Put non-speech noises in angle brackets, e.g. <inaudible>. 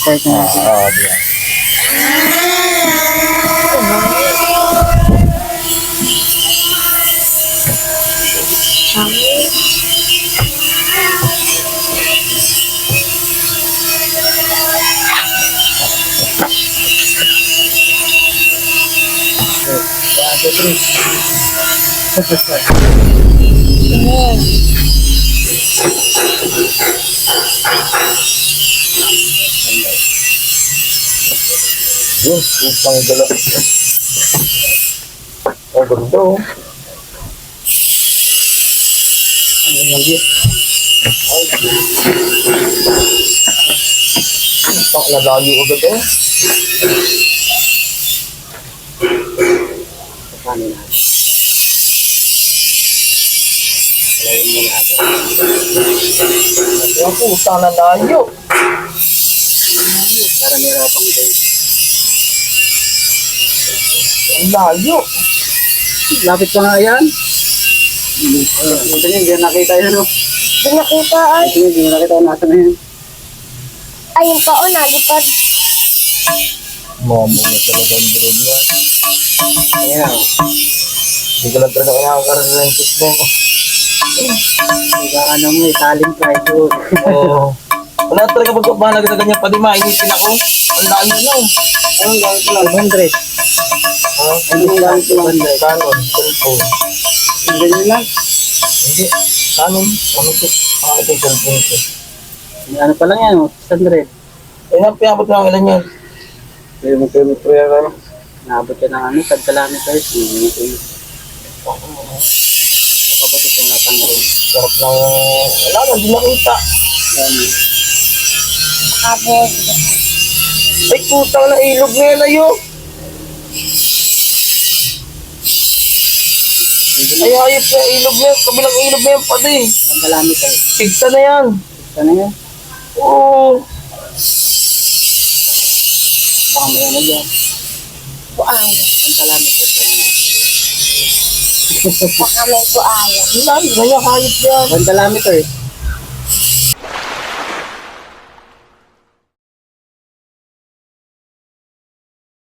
Start na natin. Oo, di ba? One, two, three. Yun, putang dala. Oh, ganda oh. Ano lang yun? Pak na layo agad eh. Paano natin? Alayin mo natin. Yung putang na layo. Para nirapang kayo. Ang layo. Lapit pa nga yan. Ito yun, hindi na nakita yun. No? Hindi nakita ay. Ito yun, hindi na nakita nasa na yun. Ayun pa o, nalipad. Mamo na talaga ang drone yan. Ayan. Hindi ko lang talaga nakakarentis mo. Ika ano mo, italing pride yun. Oo. Wala talaga pagpapahalaga sa ganyan. Pati mainitin ako. Ang layo na oh. Anong gamit ko lang? 100. Ha? Anong gamit ko lang? Canon, cellphone. Ang ganyan lang. Hindi. Canon. Ano to? Ah, ito yung cellphone ko. May Ano pa lang yan, oh, 600. Eh, napiyabot na ang ilan yan. Pero mo pero mo yan, ano? Naabot yan ng ano, tag kilometers. Hindi ko yun. Kapatid ko nga tanggalin. Sarap ng... Wala na, hindi nakita. Yan. Abog. Ay, putang na ilog na yan ayo. Ay, ayop na ilog na yan. Kabilang ilog na yan pati. Tag kilometers. Tigta na yan. Ito na yan. Oo. Baka may ano dyan. Buaya. Tag kilometers. <laughs> Baka may buaya. Ang layo na yan, hayop yan. 1 kilometer.